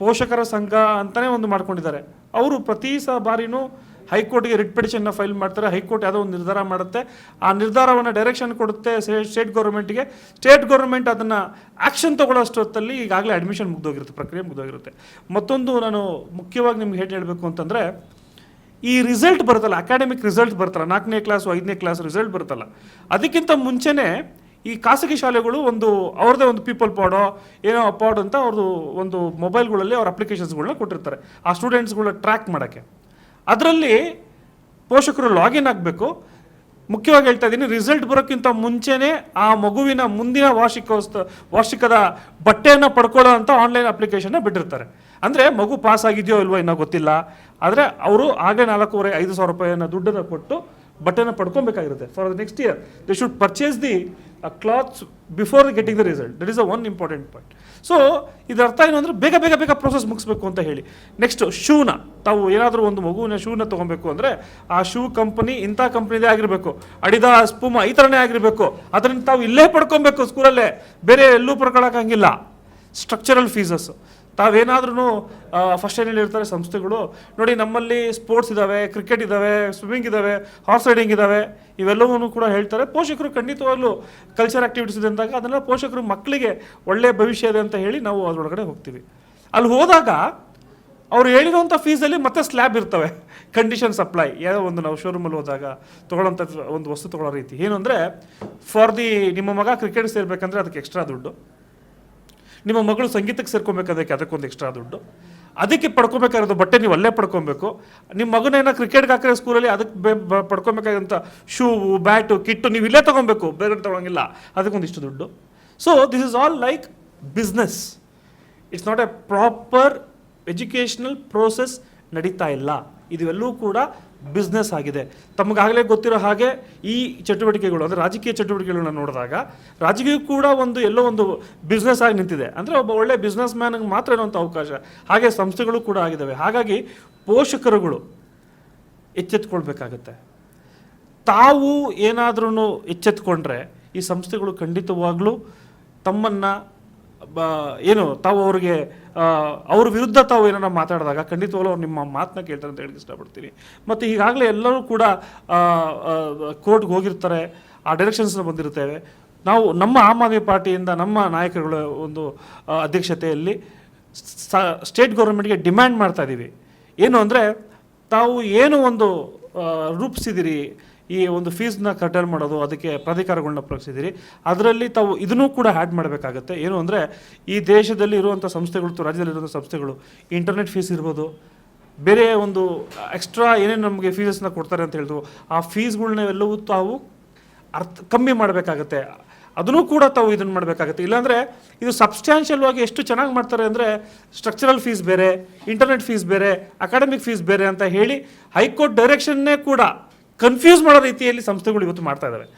ಪೋಷಕರ ಸಂಘ ಅಂತಲೇ ಒಂದು ಮಾಡ್ಕೊಂಡಿದ್ದಾರೆ. ಅವರು ಪ್ರತಿ ಸ ಬಾರಿನೂ ಹೈಕೋರ್ಟ್ಗೆ ರಿಟ್ ಪಿಟಿಷನ್ನ ಫೈಲ್ ಮಾಡ್ತಾರೆ. ಹೈಕೋರ್ಟ್ ಯಾವುದೋ ಒಂದು ನಿರ್ಧಾರ ಮಾಡುತ್ತೆ. ಆ ನಿರ್ಧಾರವನ್ನು ಡೈರೆಕ್ಷನ್ ಕೊಡುತ್ತೆ ಸ್ಟೇಟ್ ಗೌರ್ಮೆಂಟ್ಗೆ. ಸ್ಟೇಟ್ ಗೌರ್ಮೆಂಟ್ ಅದನ್ನು ಆ್ಯಕ್ಷನ್ ತಗೊಳ್ಳೋಷ್ಟೊತ್ತಲ್ಲಿ ಈಗಾಗಲೇ ಅಡ್ಮಿಷನ್ ಮುಗ್ದೋಗಿರುತ್ತೆ, ಪ್ರಕ್ರಿಯೆ ಮುಗ್ದೋಗಿರುತ್ತೆ. ಮತ್ತೊಂದು ನಾನು ಮುಖ್ಯವಾಗಿ ನಿಮ್ಗೆ ಹೇಳಿ, ಹೇಳಬೇಕು ಅಂತಂದರೆ, ಈ ರಿಸಲ್ಟ್ ಬರುತ್ತಲ್ಲ, ಅಕಾಡೆಮಿಕ್ ರಿಸಲ್ಟ್ ಬರುತ್ತಲ್ಲ, ನಾಲ್ಕನೇ ಕ್ಲಾಸು, ಐದನೇ ಕ್ಲಾಸ್ ರಿಸಲ್ಟ್ ಬರುತ್ತಲ್ಲ. ಅದಕ್ಕಿಂತ ಮುಂಚೆನೇ ಈ ಖಾಸಗಿ ಶಾಲೆಗಳು ಒಂದು ಅವ್ರದ್ದೇ ಒಂದು ಪೀಪಲ್ ಪಾಡೋ ಏನೋ ಪಾಡ್ ಅಂತ ಅವ್ರದ್ದು ಒಂದು ಮೊಬೈಲ್ಗಳಲ್ಲಿ ಅವ್ರ ಅಪ್ಲಿಕೇಶನ್ಸ್ಗಳನ್ನ ಕೊಟ್ಟಿರ್ತಾರೆ. ಆ ಸ್ಟೂಡೆಂಟ್ಸ್ಗಳನ್ನ ಟ್ರ್ಯಾಕ್ ಮಾಡೋಕ್ಕೆ. ಅದರಲ್ಲಿ ಪೋಷಕರು ಲಾಗಿನ್ ಆಗಬೇಕು. ಮುಖ್ಯವಾಗಿ ಹೇಳ್ತಾ ಇದ್ದೀನಿ ರಿಸಲ್ಟ್ ಬರೋಕ್ಕಿಂತ ಮುಂಚೆನೇ ಆ ಮಗುವಿನ ಮುಂದಿನ ವಾರ್ಷಿಕೋತ್ಸವ ವಾರ್ಷಿಕದ ಬಟ್ಟೆಯನ್ನು ಪಡ್ಕೊಳ್ಳೋ ಅಂತ ಆನ್ಲೈನ್ ಅಪ್ಲಿಕೇಶನ್ನ ಬಿಟ್ಟಿರ್ತಾರೆ. ಅಂದರೆ ಮಗು ಪಾಸ್ ಆಗಿದೆಯೋ ಇಲ್ವೋ ಇನ್ನೂ ಗೊತ್ತಿಲ್ಲ. ಆದರೆ ಅವರು ಆಗಲೇ ನಾಲ್ಕೂವರೆ, ಐದು ಸಾವಿರ ರೂಪಾಯಿಯನ್ನು ದುಡ್ಡನ್ನು ಕೊಟ್ಟು ಬಟ್ಟೆನ ಪಡ್ಕೊಬೇಕಾಗಿರುತ್ತೆ. For the next year they should purchase the clothes before getting the result that is a one important point so ಇದರ ಅರ್ಥ ಏನು ಅಂದರೆ ಬೇಗ ಬೇಗ ಬೇಗ ಪ್ರೋಸೆಸ್ ಮುಗಿಸ್ಬೇಕು ಅಂತ ಹೇಳಿ. ನೆಕ್ಸ್ಟ್ ಶೂನ. ತಾವು ಏನಾದರೂ ಒಂದು ಮಗುವಿನ ಶೂನ ತೊಗೊಬೇಕು ಅಂದರೆ ಆ ಶೂ ಕಂಪನಿ ಇಂಥ ಕಂಪ್ನಿದೇ ಆಗಿರಬೇಕು. ಅಡಿದಾ ಸ್ಪೂಮ ಈ ಥರನೇ ಆಗಿರಬೇಕು. ಅದರಿಂದ ತಾವು ಇಲ್ಲೇ ಪಡ್ಕೊಬೇಕು ಸ್ಕೂಲಲ್ಲೇ ಬೇರೆ ಎಲ್ಲೂ ಪಡ್ಕೊಳಕ್ಕಾಗಿಲ್ಲ. ಸ್ಟ್ರಕ್ಚರಲ್ ಫೀಸಸ್ ತಾವೇನಾದ್ರೂ ಫಸ್ಟ್ ಏನಲ್ಲಿ ಇರ್ತಾರೆ ಸಂಸ್ಥೆಗಳು. ನೋಡಿ, ನಮ್ಮಲ್ಲಿ ಸ್ಪೋರ್ಟ್ಸ್ ಇದ್ದಾವೆ ಕ್ರಿಕೆಟ್ ಇದ್ದಾವೆ ಸ್ವಿಮ್ಮಿಂಗ್ ಇದ್ದಾವೆ ಹಾರ್ಸ್ ರೈಡಿಂಗ್ ಇದ್ದಾವೆ ಇವೆಲ್ಲವೂ ಕೂಡ ಹೇಳ್ತಾರೆ. ಪೋಷಕರು ಖಂಡಿತವಾಗ್ಲೂ ಕಲ್ಚರ್ ಆ್ಯಕ್ಟಿವಿಟೀಸ್ ಇದೆ ಅಂದಾಗ ಅದನ್ನ ಪೋಷಕರು ಮಕ್ಕಳಿಗೆ ಒಳ್ಳೆಯ ಭವಿಷ್ಯ ಇದೆ ಅಂತ ಹೇಳಿ ನಾವು ಅದರೊಳಗಡೆ ಹೋಗ್ತೀವಿ. ಅಲ್ಲಿ ಹೋದಾಗ ಅವ್ರು ಹೇಳಿರೋಂಥ ಫೀಸಲ್ಲಿ ಮತ್ತೆ ಸ್ಲ್ಯಾಬ್ ಇರ್ತವೆ. ಕಂಡೀಷನ್ ಸಪ್ಲೈ ಯಾವುದೋ ಒಂದು ನಾವು ಶೋರೂಮಲ್ಲಿ ಹೋದಾಗ ತೊಗೊಳ್ಳೋಂಥ ಒಂದು ವಸ್ತು ತೊಗೊಳ್ಳೋ ರೀತಿ. ಏನು ಅಂದರೆ ಫಾರ್ ದಿ ನಿಮ್ಮ ಮಗ ಕ್ರಿಕೆಟ್ ಸೇರ್ಬೇಕಂದ್ರೆ ಅದಕ್ಕೆ ಎಕ್ಸ್ಟ್ರಾ ದುಡ್ಡು. ನಿಮ್ಮ ಮಗಳು ಸಂಗೀತಕ್ಕೆ ಸೇರ್ಕೊಬೇಕಾದಕ್ಕೆ ಅದಕ್ಕೊಂದು ಎಕ್ಸ್ಟ್ರಾ ದುಡ್ಡು. ಅದಕ್ಕೆ ಪಡ್ಕೊಬೇಕಾಗಿರೋದು ಬಟ್ಟೆ ನೀವು ಅಲ್ಲೇ ಪಡ್ಕೊಬೇಕು. ನಿಮ್ಮ ಮಗನೇನ ಕ್ರಿಕೆಟ್ಗೆ ಹಾಕಿರೋ ಸ್ಕೂಲಲ್ಲಿ ಅದಕ್ಕೆ ಬೆ, ಬ- ಪಡ್ಕೊಬೇಕಾದಂಥ ಶೂ ಬ್ಯಾಟು ಕಿಟ್ಟು ನೀವು ಇಲ್ಲೇ ತೊಗೊಬೇಕು. ಬೇರೆ ತೊಗೊಳಂಗಿಲ್ಲ. ಅದಕ್ಕೊಂದಿಷ್ಟು ದುಡ್ಡು. So this is all like business it's not a proper educational process ನಡೀತಾ ಇಲ್ಲ. ಇದುವೆಲ್ಲವೂ ಕೂಡ ಬಿಸ್ನೆಸ್ ಆಗಿದೆ. ತಮಗಾಗಲೇ ಗೊತ್ತಿರೋ ಹಾಗೆ ಈ ಚಟುವಟಿಕೆಗಳು, ಅಂದರೆ ರಾಜಕೀಯ ಚಟುವಟಿಕೆಗಳನ್ನ ನೋಡಿದಾಗ ರಾಜಕೀಯ ಕೂಡ ಒಂದು ಎಲ್ಲೋ ಒಂದು ಬಿಸ್ನೆಸ್ ಆಗಿ ನಿಂತಿದೆ. ಅಂದರೆ ಒಬ್ಬ ಒಳ್ಳೆ ಬಿಸ್ನೆಸ್ ಮ್ಯಾನಿಗೆ ಮಾತ್ರ ಇರುವಂಥ ಅವಕಾಶ. ಹಾಗೆ ಸಂಸ್ಥೆಗಳು ಕೂಡ ಆಗಿದ್ದಾವೆ ಹಾಗಾಗಿ ಪೋಷಕರುಗಳು ಎಚ್ಚೆತ್ಕೊಳ್ಬೇಕಾಗತ್ತೆ. ತಾವು ಏನಾದ್ರೂ ಎಚ್ಚೆತ್ಕೊಂಡ್ರೆ ಈ ಸಂಸ್ಥೆಗಳು ಖಂಡಿತವಾಗ್ಲೂ ತಮ್ಮನ್ನು ಏನು, ತಾವು ಅವ್ರಿಗೆ ಅವ್ರ ವಿರುದ್ಧ ತಾವು ಏನಾರ ಮಾತಾಡಿದಾಗ ಖಂಡಿತವಾಗ್ಲೂ ಅವ್ರು ನಿಮ್ಮ ಮಾತನ್ನ ಕೇಳ್ತಾರೆ ಅಂತ ಹೇಳಕ್ಕೆ ಇಷ್ಟಪಡ್ತೀನಿ. ಮತ್ತು ಈಗಾಗಲೇ ಎಲ್ಲರೂ ಕೂಡ ಕೋರ್ಟ್ಗೆ ಹೋಗಿರ್ತಾರೆ, ಆ ಡೈರೆಕ್ಷನ್ಸ್ನ ಬಂದಿರ್ತೇವೆ ನಾವು ನಮ್ಮ ಆಮ್ ಆದ್ಮಿ ಪಾರ್ಟಿಯಿಂದ ನಮ್ಮ ನಾಯಕರುಗಳ ಒಂದು ಅಧ್ಯಕ್ಷತೆಯಲ್ಲಿ ಸ್ಟೇಟ್ ಗೌರ್ಮೆಂಟ್ಗೆ ಡಿಮ್ಯಾಂಡ್ ಮಾಡ್ತಾ ಇದ್ದೀವಿ ಏನು ಅಂದರೆ, ತಾವು ಏನು ಒಂದು ರೂಪಿಸಿದಿರಿ ಈ ಒಂದು ಫೀಸ್ನ ಕರ್ಟೈನ್ ಮಾಡೋದು ಅದಕ್ಕೆ ಪ್ರಾಧಿಕಾರಗಳನ್ನ ಪ್ರಕಟಿಸಿದ್ದೀರಿ ಅದರಲ್ಲಿ ತಾವು ಇದನ್ನೂ ಕೂಡ ಆ್ಯಡ್ ಮಾಡಬೇಕಾಗತ್ತೆ. ಏನು ಅಂದರೆ ಈ ದೇಶದಲ್ಲಿ ಇರುವಂಥ ಸಂಸ್ಥೆಗಳು ಅಥವಾ ರಾಜ್ಯದಲ್ಲಿರುವಂಥ ಸಂಸ್ಥೆಗಳು ಇಂಟರ್ನೆಟ್ ಫೀಸ್ ಇರ್ಬೋದು, ಬೇರೆ ಒಂದು ಎಕ್ಸ್ಟ್ರಾ ಏನೇನು ನಮಗೆ ಫೀಸಸ್ನ ಕೊಡ್ತಾರೆ ಅಂತ ಹೇಳಿದ್ರು ಆ ಫೀಸ್ಗಳನ್ನ ಎಲ್ಲವೂ ತಾವು ಅರ್ಥ ಕಮ್ಮಿ ಮಾಡಬೇಕಾಗತ್ತೆ. ಅದನ್ನು ಕೂಡ ತಾವು ಇದನ್ನು ಮಾಡಬೇಕಾಗತ್ತೆ. ಇಲ್ಲಾಂದರೆ ಇದು ಸಬ್ಸ್ಟ್ಯಾನ್ಷಿಯಲ್ವಾಗಿ ಎಷ್ಟು ಚೆನ್ನಾಗಿ ಮಾಡ್ತಾರೆ ಅಂದರೆ ಸ್ಟ್ರಕ್ಚರಲ್ ಫೀಸ್ ಬೇರೆ ಇಂಟರ್ನೆಟ್ ಫೀಸ್ ಬೇರೆ ಅಕಾಡೆಮಿಕ್ ಫೀಸ್ ಬೇರೆ ಅಂತ ಹೇಳಿ ಹೈಕೋರ್ಟ್ ಡೈರೆಕ್ಷನ್ನೇ ಕೂಡ ಕನ್ಫ್ಯೂಸ್ ಮಾಡೋ ರೀತಿಯಲ್ಲಿ ಸಂಸ್ಥೆಗಳು ಇವತ್ತು ಮಾಡ್ತಾ ಇದ್ದಾವೆ